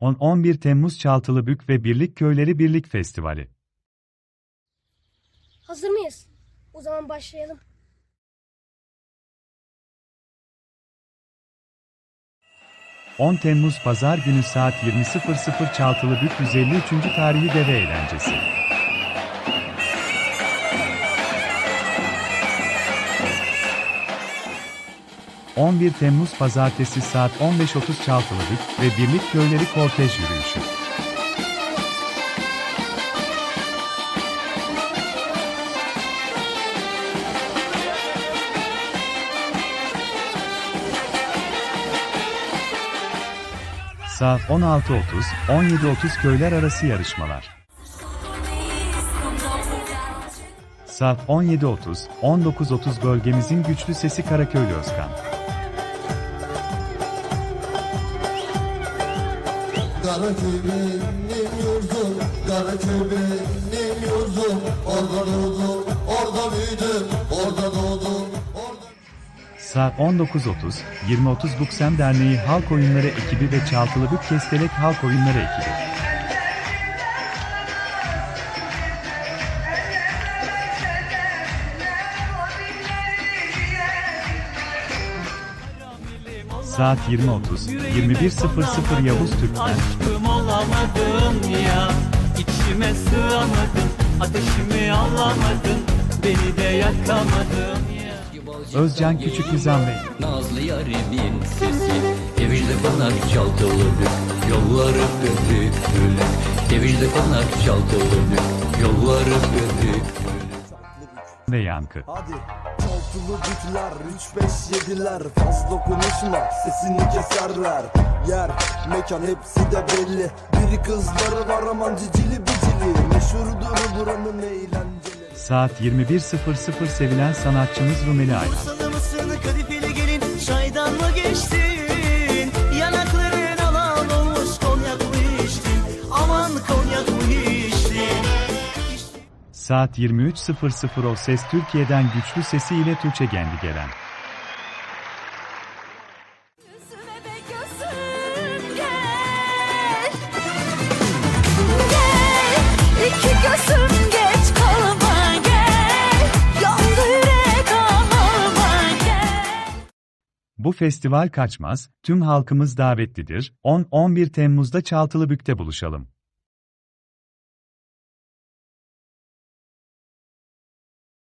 10-11 Temmuz Çaltılıbük ve Birlik Köyleri Birlik Festivali. Hazır mıyız? O zaman başlayalım. ...10 Temmuz Pazar günü saat 20.00 Çaltılıbük 153. Tarihi Deve Eğlencesi. ...11 Temmuz Pazartesi saat 15.30 Çaltılıbük ve Birlik Köyleri Kortej Yürüyüşü. Saat 16.30, 17.30 köyler arası yarışmalar. Saat 17.30, 19.30 bölgemizin güçlü sesi Karaköylü Özkan. Karaköy benim yurdum, Karaköy benim yurdum Orada doğdum, orada büyüdüm, orada doğdum. Saat 19.30, 20.30 Buksem Derneği Halk Oyunları ekibi ve Çaltılıbük Kestelek Halk Oyunları ekibi. Saat 20.30, 21.00 Yavuz Türkmen, Aşkım olamadım ya. İçime sığamadım. Ateşimi alamadım. Beni de yakamadın ya. Özcan Küçük Nizam Bey. Nazlı yarimin sesi. Evinde konar çaltılıbık Yolları öpük bülük Evinde konar çaltılıbık Yolları öpük ve Yankı. Hadi. Çaltılı bütler 3 5 7'ler Fazla konuşma sesini keserler. Yer mekan hepsi de belli. Biri kızları var aman cicili bicili Meşhurdur buranın eğlenceleri Saat 21.00 sevilen sanatçımız Rumeli Ayhan. Sana mısın kadifeli gelin Çaydan mı geçtin Yanakların Saat 23.00 O Ses Türkiye'den güçlü sesiyle Tuğçe Gendi gelen. Bu festival kaçmaz, tüm halkımız davetlidir. 10-11 Temmuz'da Çaltılıbük'te buluşalım.